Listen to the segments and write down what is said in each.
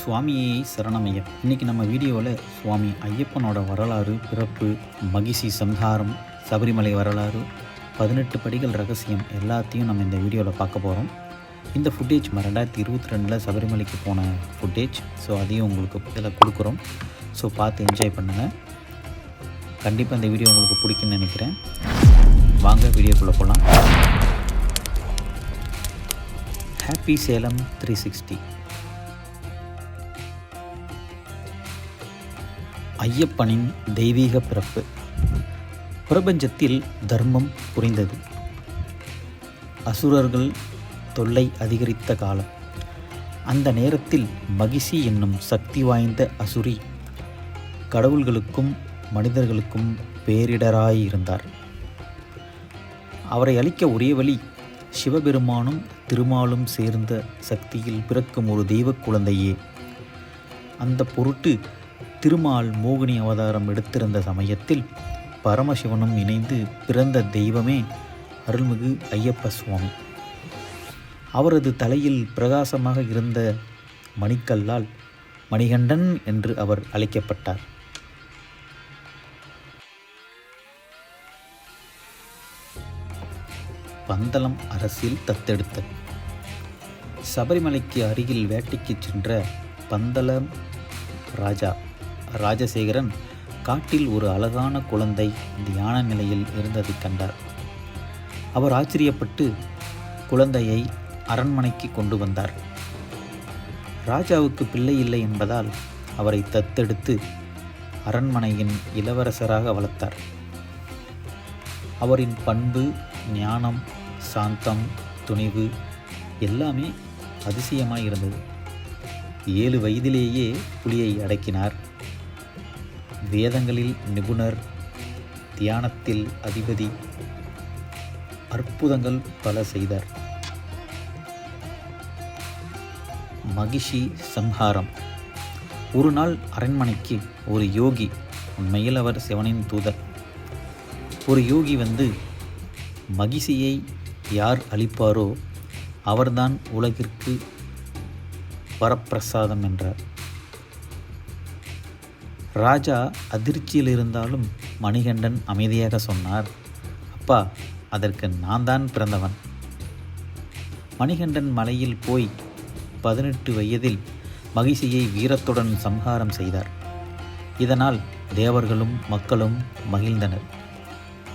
சுவாமியை சரணமையம் இன்றைக்கி நம்ம வீடியோவில் சுவாமி ஐயப்பனோட வரலாறு பிறப்பு மகிஷி சம்ஹாரம் சபரிமலை வரலாறு பதினெட்டு படிகள் ரகசியம் எல்லாத்தையும் நம்ம இந்த வீடியோவில் பார்க்க போகிறோம் இந்த ஃபுட்டேஜ் நம்ம ரெண்டாயிரத்தி இருபத்தி ரெண்டில் சபரிமலைக்கு போன ஃபுட்டேஜ் ஸோ அதையும் உங்களுக்கு இதில் கொடுக்குறோம். ஸோ பார்த்து என்ஜாய் பண்ணுங்கள் கண்டிப்பாக இந்த வீடியோ உங்களுக்கு பிடிக்குன்னு நினைக்கிறேன். வாங்க வீடியோக்குள்ளே போகலாம் ஹாப்பி சேலம் த்ரீ சிக்ஸ்டி ஐயப்பனின் தெய்வீக பிறப்பு. பிரபஞ்சத்தில் தர்மம் புரிந்தது. அசுரர்கள் தொல்லை அதிகரித்த காலம். அந்த நேரத்தில் மகிஷி என்னும் சக்தி வாய்ந்த அசுரி கடவுள்களுக்கும் மனிதர்களுக்கும் பேரிடராயிருந்தார். அவரை அழிக்க ஒரே வழி சிவபெருமானும் திருமாலும் சேர்ந்த சக்தியில் பிறக்கும் ஒரு தெய்வ குழந்தையே. அந்த பொருட்டு திருமால் மோகினி அவதாரம் எடுத்திருந்த சமயத்தில் பரமசிவனும் இணைந்து பிறந்த தெய்வமே அருள்மிகு ஐயப்ப சுவாமி. அவரது தலையில் பிரகாசமாக இருந்த மணிக்கல்லால் மணிகண்டன் என்று அவர் அழைக்கப்பட்டார். பந்தளம் அரசில் தத்தெடுத்த சபரிமலைக்கு அருகில் வேட்டைக்கு சென்ற பந்தளம் ராஜா ராஜசேகரன் காட்டில் ஒரு அழகான குழந்தை தியான நிலையில் இருந்ததைக் கண்டார். அவர் ஆச்சரியப்பட்டு குழந்தையை அரண்மனைக்கு கொண்டு வந்தார். ராஜாவுக்கு பிள்ளை இல்லை என்பதால் அவரை தத்தெடுத்து அரண்மனையின் இளவரசராக வளர்த்தார். அவரின் பண்பு ஞானம் சாந்தம் துணிவு எல்லாமே அதிசயமாய் இருந்தது. ஏழு வயதிலேயே புலியை அடக்கினார். வேதங்களில் நிபுணர் தியானத்தில் அதிபதி அற்புதங்கள் பல செய்தார். மகிஷி சம்ஹாரம். ஒரு நாள் அரண்மனைக்கு ஒரு யோகி உண்மையில் அவர் சிவனின் தூதர். ஒரு யோகி வந்து மகிஷியை யார் அளிப்பாரோ அவர்தான் உலகிற்கு வரப்பிரசாதம் என்றார். ராஜா அதிர்ச்சியில் இருந்தாலும் மணிகண்டன் அமைதியாக சொன்னார் அப்பா அதற்கு நான் தான் பிறந்தவன். மணிகண்டன் மலையில் போய் பதினெட்டு வயதில் மகிழ்ச்சியை வீரத்துடன் சம்ஹாரம் செய்தார். இதனால் தேவர்களும் மக்களும் மகிழ்ந்தனர்.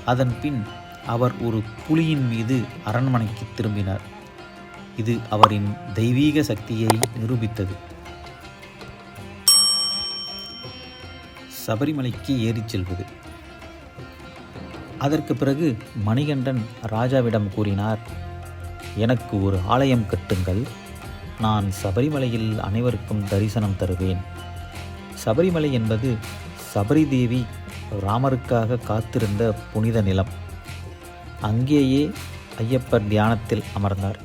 அதன் பின் அவர் ஒரு புலியின் மீது அரண்மனைக்கு திரும்பினார். இது அவரின் தெய்வீக சக்தியை நிரூபித்தது. சபரிமலைக்கு ஏறிச் செல்வது. அதற்கு பிறகு மணிகண்டன் ராஜாவிடம் கூறினார் எனக்கு ஒரு ஆலயம் கட்டுங்கள். நான் சபரிமலையில் அனைவருக்கும் தரிசனம் தருவேன். சபரிமலை என்பது சபரிதேவி ராமருக்காக காத்திருந்த புனித நிலம். அங்கேயே ஐயப்பர் தியானத்தில் அமர்ந்தார்.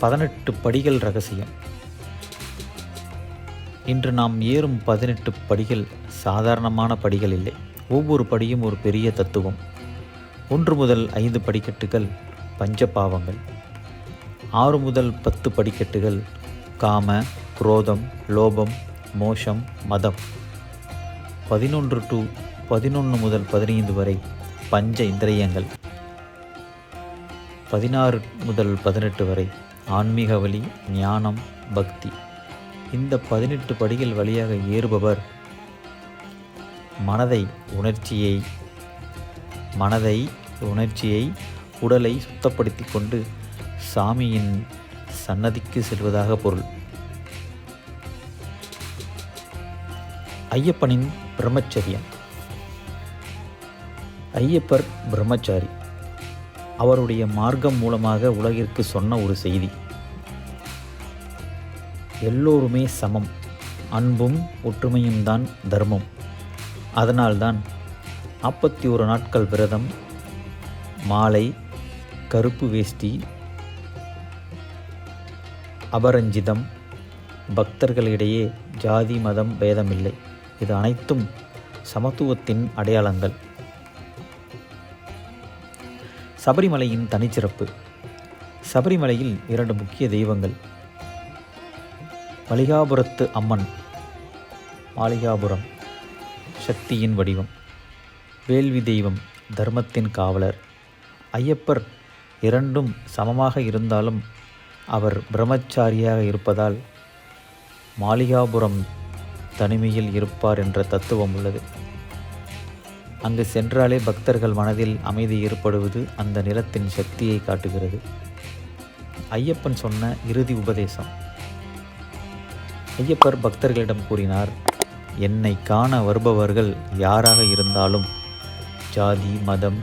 பதினெட்டு படிகள் ரகசியம். இன்று நாம் ஏறும் பதினெட்டு படிகள் சாதாரணமான படிகள் இல்லை. ஒவ்வொரு படியும் ஒரு பெரிய தத்துவம். ஒன்று முதல் ஐந்து படிக்கட்டுகள் பஞ்சபாவங்கள். ஆறு முதல் பத்து படிக்கட்டுகள் காம குரோதம் லோபம் மோஷம் மதம். பதினொன்று டு பதினொன்று முதல் பதினைந்து வரை பஞ்ச இந்திரியங்கள். பதினாறு முதல் பதினெட்டு வரை ஆன்மீக வழி ஞானம் பக்தி. இந்த பதினெட்டு படிகள் வழியாக ஏறுபவர். மனதை உணர்ச்சியை மனதை உணர்ச்சியை உடலை சுத்தப்படுத்தி கொண்டு சாமியின் சன்னதிக்கு செல்வதாக பொருள். ஐயப்பனின் பிரம்மச்சரியம். ஐயப்பர் பிரம்மச்சாரி. அவருடைய மார்க்கம் மூலமாக உலகிற்கு சொன்ன ஒரு செய்தி. எல்லோருமே சமம். அன்பும் ஒற்றுமையும் தான் தர்மம். அதனால்தான் நாற்பத்தி ஒரு நாட்கள் விரதம் மாலை கருப்பு வேஷ்டி அபரஞ்சிதம் பக்தர்களிடையே ஜாதி மதம் பேதமில்லை. இது அனைத்தும் சமத்துவத்தின் அடையாளங்கள். சபரிமலையின் தனிச்சிறப்பு. சபரிமலையில் இரண்டு முக்கிய தெய்வங்கள். மலிகாபுரத்து அம்மன் மாளிகாபுரம் சக்தியின் வடிவம் வேள்வி தெய்வம் தர்மத்தின் காவலர். ஐயப்பர் இரண்டும் சமமாக இருந்தாலும் அவர் பிரம்மச்சாரியாக இருப்பதால் மாளிகாபுரம் தனிமையில் இருப்பார் என்ற தத்துவம் உள்ளது. அங்கு சென்றாலே பக்தர்கள் மனதில் அமைதி ஏற்படுவது அந்த நிலத்தின் சக்தியை காட்டுகிறது. ஐயப்பன் சொன்ன இறுதி உபதேசம். ஐயப்பர் பக்தர்களிடம் கூறினார் என்னை காண வருபவர்கள் யாராக இருந்தாலும் ஜாதி மதம்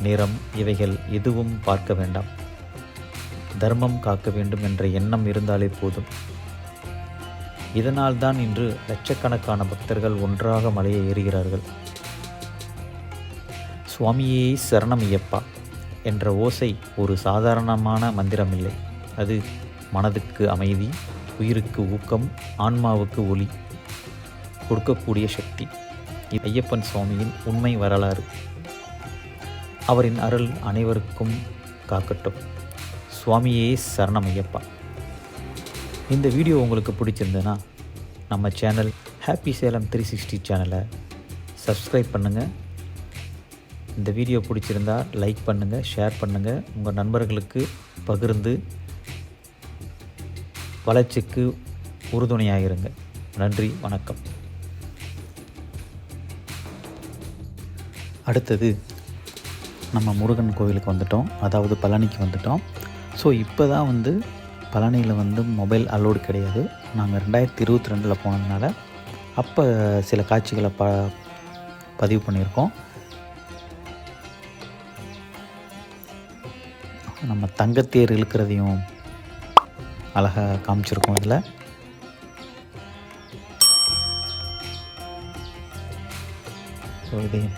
நிறம் இவைகள் எதுவும் பார்க்க வேண்டாம். தர்மம் காக்க வேண்டும் என்ற எண்ணம் இருந்தாலே போதும். இதனால்தான் இன்று லட்சக்கணக்கான பக்தர்கள் ஒன்றாக மலையை ஏறுகிறார்கள். சுவாமியே சரணம் ஐயப்பா என்ற ஓசை ஒரு சாதாரணமான மந்திரமில்லை. அது மனதுக்கு அமைதி உயிருக்கு ஊக்கம் ஆன்மாவுக்கு ஒளி கொடுக்கக்கூடிய சக்தி. இது ஐயப்பன் சுவாமியின் உண்மை வரலாறு. அவரின் அருள் அனைவருக்கும் காக்கட்டும். சுவாமியே சரணம் ஐயப்பா. இந்த வீடியோ உங்களுக்கு பிடிச்சிருந்ததுன்னா நம்ம channel happy Salem three sixty சேனலை சப்ஸ்கிரைப் பண்ணுங்கள் இந்த வீடியோ பிடிச்சிருந்தா லைக் பண்ணுங்கள் ஷேர் பண்ணுங்கள் உங்கள் நண்பர்களுக்கு பகிர்ந்து வளர்ச்சிக்கு உறுதுணையாகிருங்க நன்றி வணக்கம். அடுத்தது நம்ம முருகன் கோவிலுக்கு வந்துட்டோம். அதாவது பழனிக்கு வந்துட்டோம். ஸோ இப்போ தான் வந்து பழனியில் வந்து மொபைல் அலோடு கிடையாது. நாங்கள் ரெண்டாயிரத்தி இருபத்தி ரெண்டில் போனதுனால அப்போ சில காட்சிகளை ப பதிவு பண்ணியிருக்கோம். நம்ம தங்கத்தேர் இழுக்கிறதையும் அழகாக காமிச்சிருக்கோம் இதில். ஸோ இதையும்